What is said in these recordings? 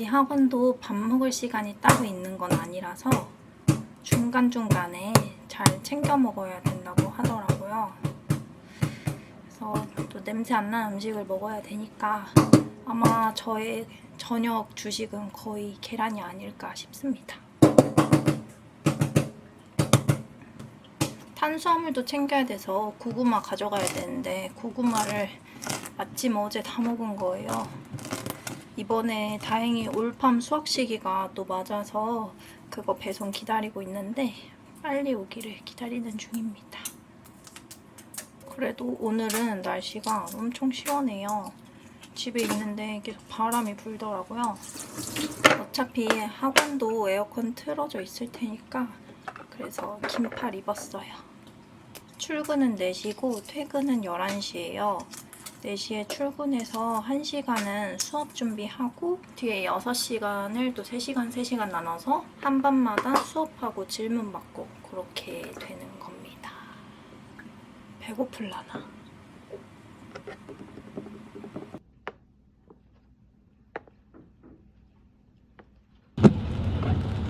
여기 학원도 밥 먹을 시간이 따로 있는 건 아니라서 중간중간에 잘 챙겨 먹어야 된다고 하더라고요. 그래서 또 냄새 안 나는 음식을 먹어야 되니까 아마 저의 저녁 주식은 거의 계란이 아닐까 싶습니다. 탄수화물도 챙겨야 돼서 고구마 가져가야 되는데 고구마를 아침 어제 다 먹은 거예요. 이번에 다행히 올팜 수확 시기가 또 맞아서 그거 배송 기다리고 있는데 빨리 오기를 기다리는 중입니다. 그래도 오늘은 날씨가 엄청 시원해요. 집에 있는데 계속 바람이 불더라고요. 어차피 학원도 에어컨 틀어져 있을 테니까 그래서 긴팔 입었어요. 출근은 4시고 퇴근은 11시예요. 4시에 출근해서 1시간은 수업 준비하고 뒤에 6시간을 또 3시간, 3시간 나눠서 한 반마다 수업하고 질문 받고 그렇게 되는 겁니다. 배고플라나?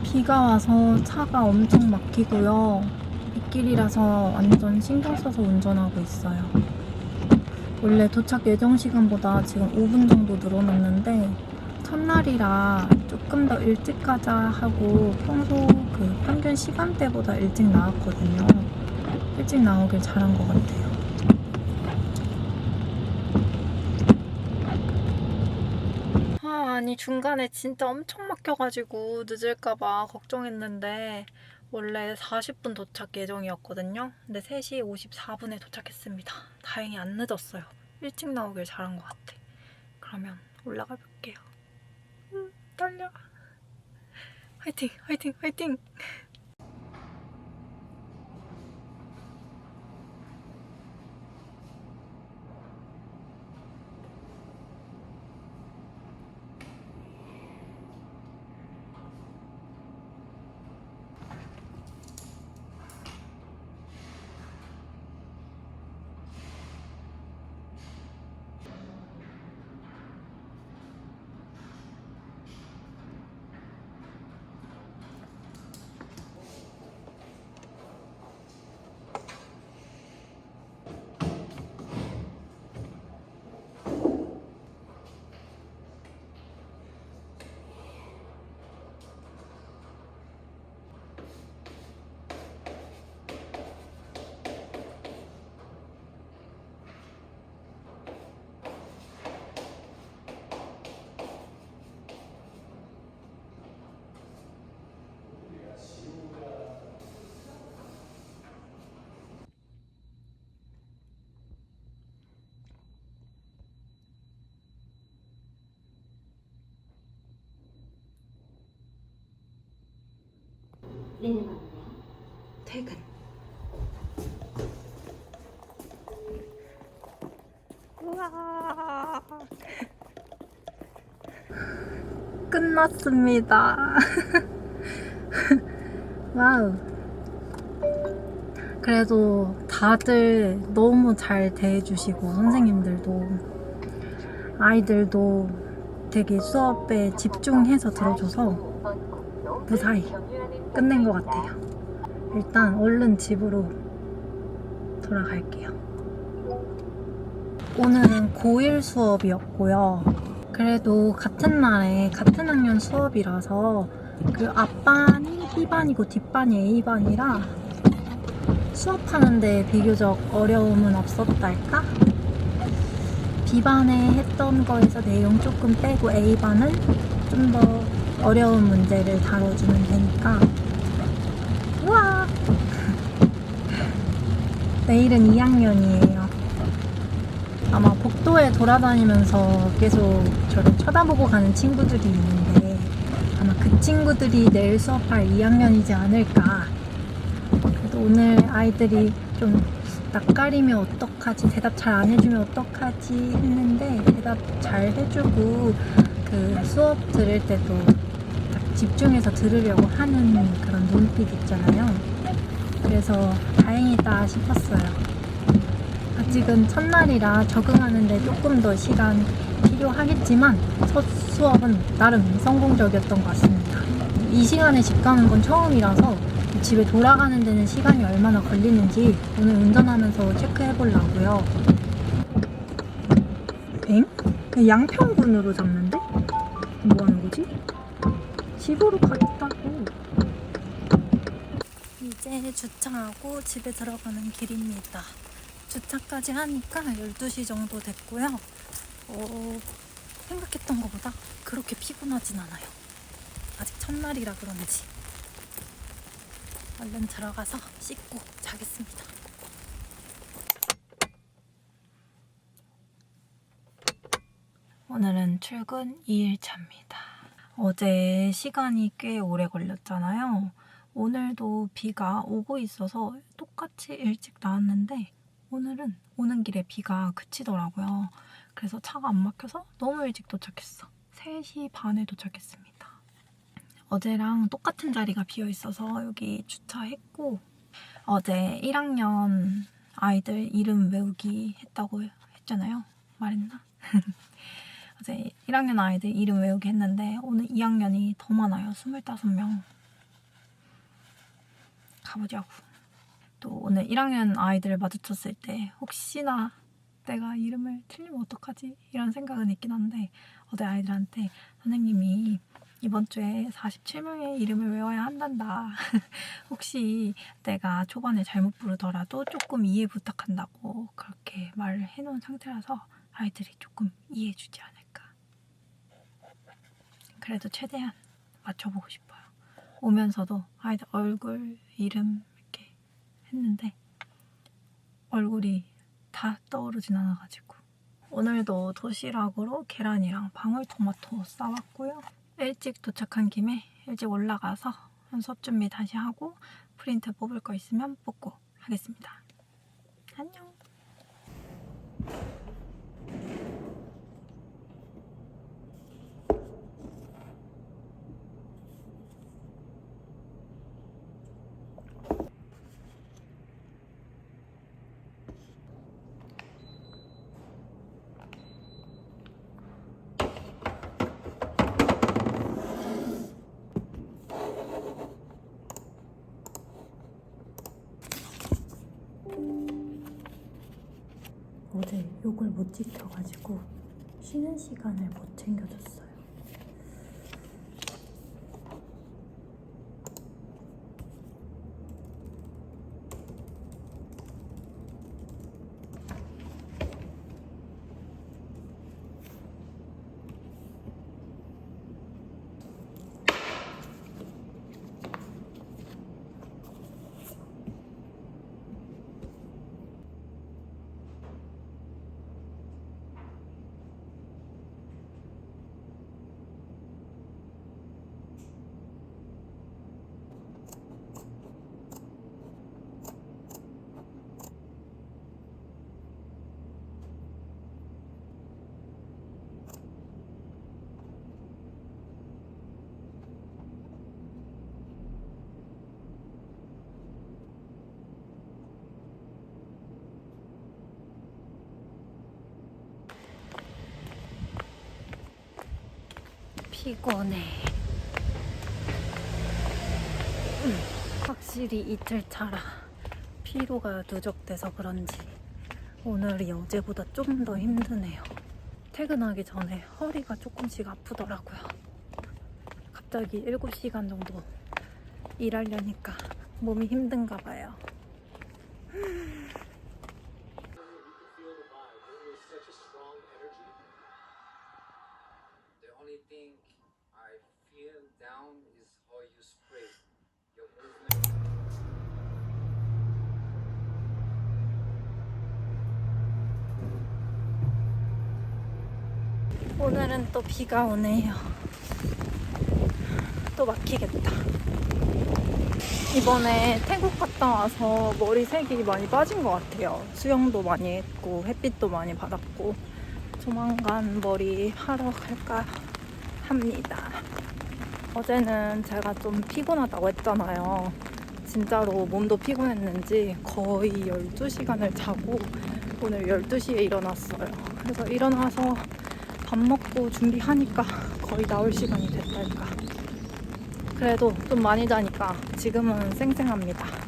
비가 와서 차가 엄청 막히고요. 빗길이라서 완전 신경 써서 운전하고 있어요. 원래 도착 예정 시간보다 지금 5분 정도 늘어났는데 첫날이라 조금 더 일찍 가자 하고 평소 그 평균 시간대보다 일찍 나왔거든요. 일찍 나오길 잘한 것 같아요. 아, 아니 중간에 진짜 엄청 막혀가지고 늦을까봐 걱정했는데 원래 40분 도착 예정이었거든요. 근데 3시 54분에 도착했습니다. 다행히 안 늦었어요. 일찍 나오길 잘한 것 같아. 그러면 올라가 볼게요. 음, 떨려. 화이팅, 화이팅, 화이팅! 내려가네요. 퇴근. 우와. 끝났습니다. 와우. 그래도 다들 너무 잘 대해주시고, 선생님들도, 아이들도 되게 수업에 집중해서 들어줘서 무사히 끝낸 것 같아요. 일단 얼른 집으로 돌아갈게요. 오늘은 고1 수업이었고요. 그래도 같은 날에 같은 학년 수업이라서 그 앞반이 B반이고 뒷반이 A반이라 수업하는데 비교적 어려움은 없었달까? B반에 했던 거에서 내용 조금 빼고 A반은 좀 더 어려운 문제를 다뤄주면 되니까 우와 내일은 2학년이에요. 아마 복도에 돌아다니면서 계속 저를 쳐다보고 가는 친구들이 있는데 아마 그 친구들이 내일 수업할 2학년이지 않을까. 그래도 오늘 아이들이 좀 낯가리면 어떡하지? 대답 잘 안 해주면 어떡하지? 했는데 대답 잘 해주고 그 수업 들을 때도 딱 집중해서 들으려고 하는 그런 눈빛 있잖아요. 그래서 다행이다 싶었어요. 아직은 첫날이라 적응하는데 조금 더 시간 필요하겠지만 첫 수업은 나름 성공적이었던 것 같습니다. 이 시간에 집 가는 건 처음이라서 집에 돌아가는 데는 시간이 얼마나 걸리는지 오늘 운전하면서 체크해 보려고요. 엥? 양평군으로 잡는데? 뭐 하는 거지? 집으로 가겠다고. 이제 주차하고 집에 들어가는 길입니다. 주차까지 하니까 12시 정도 됐고요. 어, 생각했던 것보다 그렇게 피곤하진 않아요. 아직 첫날이라 그런지. 얼른 들어가서 씻고 자겠습니다. 오늘은 출근 2일차입니다. 어제 시간이 꽤 오래 걸렸잖아요. 오늘도 비가 오고 있어서 똑같이 일찍 나왔는데 오늘은 오는 길에 비가 그치더라고요. 그래서 차가 안 막혀서 너무 일찍 도착했어. 3시 반에 도착했습니다. 어제랑 똑같은 자리가 비어 있어서 여기 주차했고 어제 1학년 아이들 이름 외우기 했다고 했잖아요. 말했나? 어제 1학년 아이들 이름 외우기 했는데 오늘 2학년이 더 많아요. 25명. 가보자고. 또 오늘 1학년 아이들을 마주쳤을 때 혹시나 내가 이름을 틀리면 어떡하지? 이런 생각은 있긴 한데 어제 아이들한테 선생님이 이번 주에 47명의 이름을 외워야 한단다. 혹시 내가 초반에 잘못 부르더라도 조금 이해 부탁한다고 그렇게 말을 해놓은 상태라서 아이들이 조금 이해해주지 않을까. 그래도 최대한 맞춰보고 싶어요. 오면서도 아이들 얼굴, 이름 이렇게 했는데 얼굴이 다 떠오르진 않아가지고 오늘도 도시락으로 계란이랑 방울토마토 싸왔고요. 일찍 도착한 김에 일찍 올라가서 수업 준비 다시 하고 프린트 뽑을 거 있으면 뽑고 하겠습니다. 안녕. 어제 욕을 못 지켜가지고 쉬는 시간을 못 챙겨줬어요. 피곤해. 음, 확실히 이틀 차라 피로가 누적돼서 그런지 오늘이 어제보다 좀더 힘드네요. 퇴근하기 전에 허리가 조금씩 아프더라고요. 갑자기 7시간 정도 일하려니까 몸이 힘든가 봐요. 오늘은 또 비가 오네요. 또 막히겠다. 이번에 태국 갔다 와서 머리 색이 많이 빠진 것 같아요. 수영도 많이 했고, 햇빛도 많이 받았고, 조만간 머리 하러 갈까 합니다. 어제는 제가 좀 피곤하다고 했잖아요. 진짜로 몸도 피곤했는지 거의 12시간을 자고 오늘 12시에 일어났어요. 그래서 일어나서 밥 먹고 준비하니까 거의 나올 시간이 됐달까. 그래도 좀 많이 자니까 지금은 쌩쌩합니다.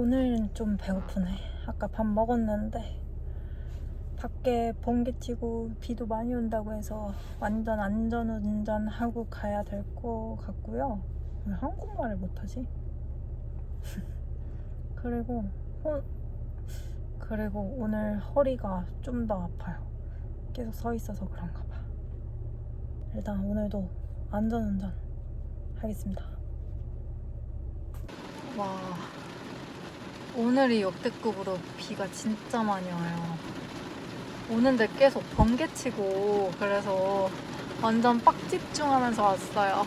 오늘은 좀 배고프네. 아까 밥 먹었는데 밖에 번개 치고 비도 많이 온다고 해서 완전 안전 운전하고 가야 될 것 같고요. 왜 한국말을 못하지? 그리고 호- 그리고 오늘 허리가 좀 더 아파요. 계속 서 있어서 그런가 봐. 일단 오늘도 안전 운전 하겠습니다. 와. 오늘이 역대급으로 비가 진짜 많이 와요. 오는데 계속 번개치고 그래서 완전 빡 집중하면서 왔어요.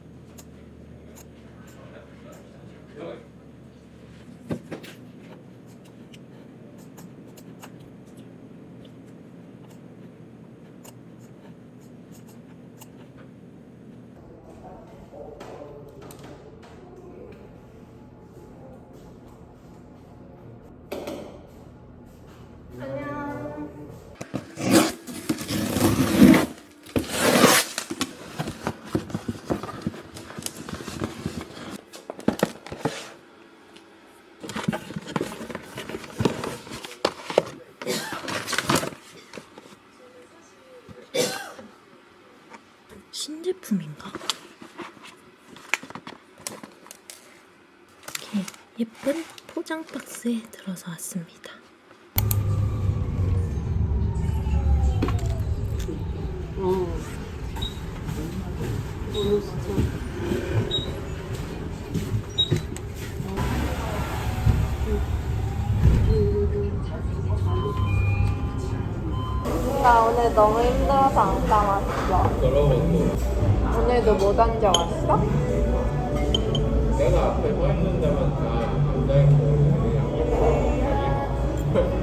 신제품인가? 이렇게 예쁜 포장 박스에 들어서 왔습니다. 나 오늘 너무 힘들어서 안 감았어. 오늘도 못 앉아왔어? 내가 앞에 서 있는 데만 다 앉아있고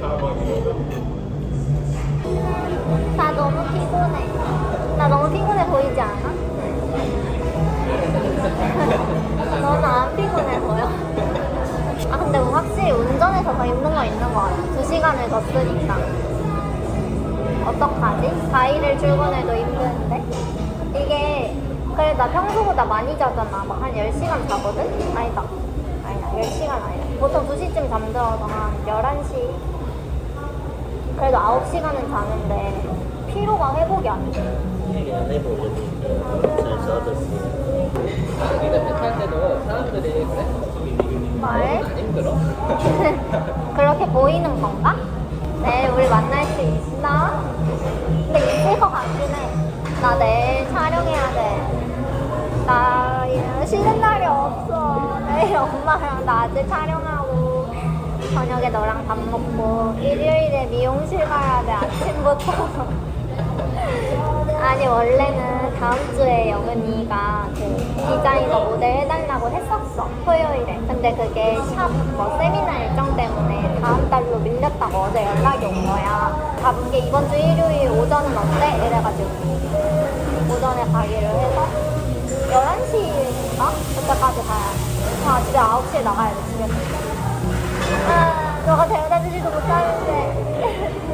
다막 나 너무 피곤해. 나 너무 피곤해 보이지 않아? 너는 안 피곤해 보여. 아 근데 뭐 확실히 운전해서 더 힘든 거 있는 거 같아. 두 시간을 더 쓰니까. 어떡하지? 4일을 출근해도 힘드는데? 이게 그래 나 평소보다 많이 자잖아. 막 한 10시간 자거든? 아니다. 아니다. 10시간 아니다. 보통 2시쯤 잠들어서 한 11시 그래도 9시간은 자는데 피로가 회복이 안 돼. 우리가 백할 때도 사람들이 그래? 말? 안 힘들어? 그렇게 보이는 건가? 네, 우리 만날 수 있어? 근데 있을 것 같긴 해. 나 내일 촬영해야 돼. 나 쉬는 날이 없어. 내일 엄마랑 낮에 촬영하고 저녁에 너랑 밥 먹고 일요일에 미용실 가야 돼 아침부터 아니 원래는 다음 주에 영은이가 그 디자이너 모델 해달라고 했었어 토요일에 근데 그게 샵 뭐 세미나 일정 다음 달로 밀렸다고 어제 연락이 온 거야 가본 게 이번 주 일요일 오전은 어때? 이래가지고 오전에 가기로 해서 11시인가? 그때까지 가야 돼. 아, 집에 9시에 나가야 돼, 집에서. 아, 너가 데려다 주지도 못하는데.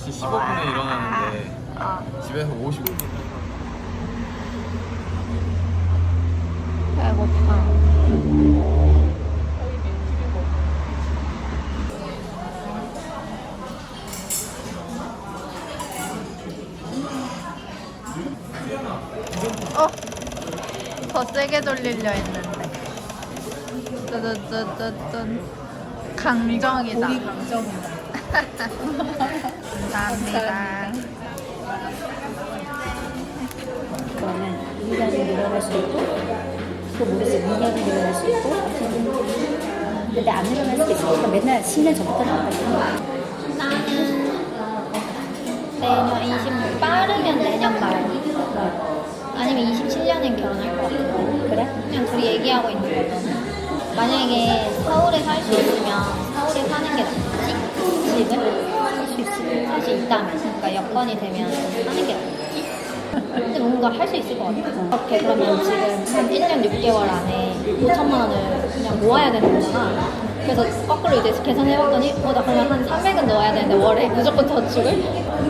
6시 15분에 일어나는데 어. 집에서 50분 배고파. 어? 더 세게 돌리려 했는데. 뚜두두두둔. 강정이다. 강정이다. 감사합니다. 그러면 2년이 늘어날 수 있고 또 모르겠어 2년이 늘어날 수 있고 근데 안 늘어날 수도 있어 그러니까 맨날 10년 전부터 나온다 나는 내년 26 빠르면 내년 말 아니면 27년엔 결혼할 것 같아 그래? 그냥 둘이 얘기하고 있는 거잖아 만약에 서울에 살 수 있으면 서울에 사는 게 낫지? 집을? 수 있다면 그러니까 여건이 되면 사는 게 낫지? 근데 뭔가 할 수 있을 것 같아. 이렇게 그러면 지금 한 1년 6개월 안에 5천만 원을 그냥 모아야 되는 거잖아. 그래서 거꾸로 이제 계산해봤더니 어 나 그러면 한 300은 넣어야 되는데 월에 무조건 저축을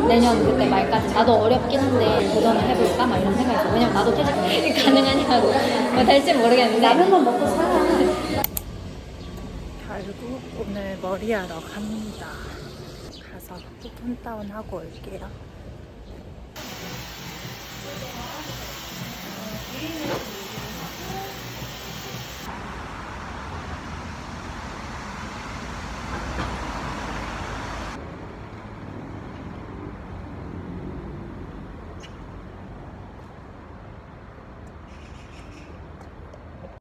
내년 그때 말까지. 나도 어렵긴 한데 도전을 해볼까? 막 이런 생각이 들어. 왜냐면 나도 퇴직 가능하냐고. 뭐 될지 모르겠는데. 라면만 먹고 살아. 결국 오늘 머리하러 갑니다. 가서 쿠폰 다운하고 올게요.